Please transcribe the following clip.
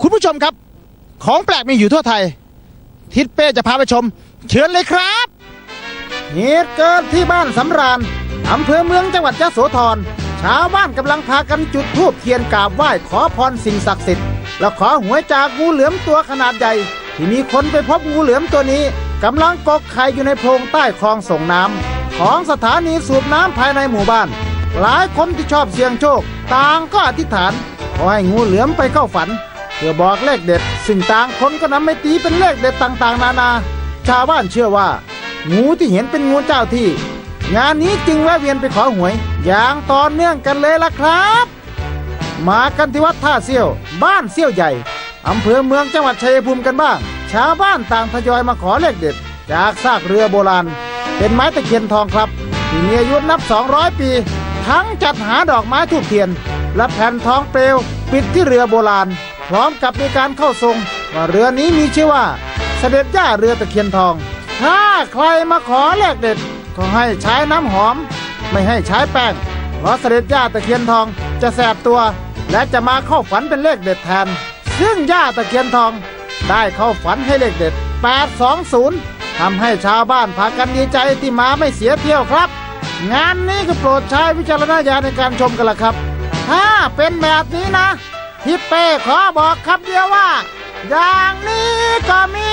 คุณผู้ชมครับ ของแปลกมีอยู่ทั่วไทย ทิศเป้จะพาไปชม เชิญเลยครับเหตุเกิดที่บ้านสำราญอำเภอเมืองจังหวัดยะโสธรชาวบ้านกำลังพากันจุดธูปเทียนกราบไหว้ขอพรสิ่งศักดิ์สิทธิ์และขอหวยจากงูเหลือมตัวขนาดใหญ่ ที่มีคนไปพบงูเหลือมตัวนี้กำลังกกไข่อยู่ในโพรงใต้คลองส่งน้ำของสถานีสูบน้ำภายในหมู่บ้าน หลายคนที่ชอบเสี่ยงโชค ต่างก็อธิษฐานขอให้งูเหลือมไปเข้าฝัน เพื่อบอกเลขเด็ดซึ่งต่างคนก็นำไปตีเป็นเลขเด็ดต่างๆ นานา ชาวบ้านเชื่อว่า งูที่เห็นเป็นงูเจ้าที่ งานนี้จึงแวะเวียนไปขอหวย อย่างต่อเนื่องกันเลยล่ะครับ มากันที่วัดท่าเซี่ยว บ้านเซี่ยวใหญ่อำเภอเมืองจังหวัดชัยภูมิกันบ้าง ชาวบ้านต่างทยอยมาขอเลขเด็ด จากซากเรือโบราณ เป็นไม้ตะเคียนทองครับที่มีอายุนับ 200 ปี ทั้งจัดหาดอกไม้ทูบเทียน และแผ่นทองเปลว ปิดที่เรือโบราณ พร้อมกับมีการเข้าทรงว่าเรือนี้มีชื่อว่า เสด็จย่าเรือตะเคียนทอง ถ้าใครมาขอเลขเด็ดก็ให้ใช้น้ำหอม ไม่ให้ใช้แป้งเพราะเสด็จย่าตะเคียนทองจะแสบตัว และจะมาเข้าฝันเป็นเลขเด็ดแทน ซึ่งย่าตะเคียนทอง ได้เข้าฝันให้เลขเด็ด 820ทำให้ชาวบ้านพากันดีใจที่มาไม่เสียเที่ยวครับ งานนี้ก็โปรดใช้วิจารณญาณในการชมกันละครับ ถ้าเป็นแบบนี้นะ พี่เป้ขอบอกคำเดียวว่า อย่างนี้ก็มี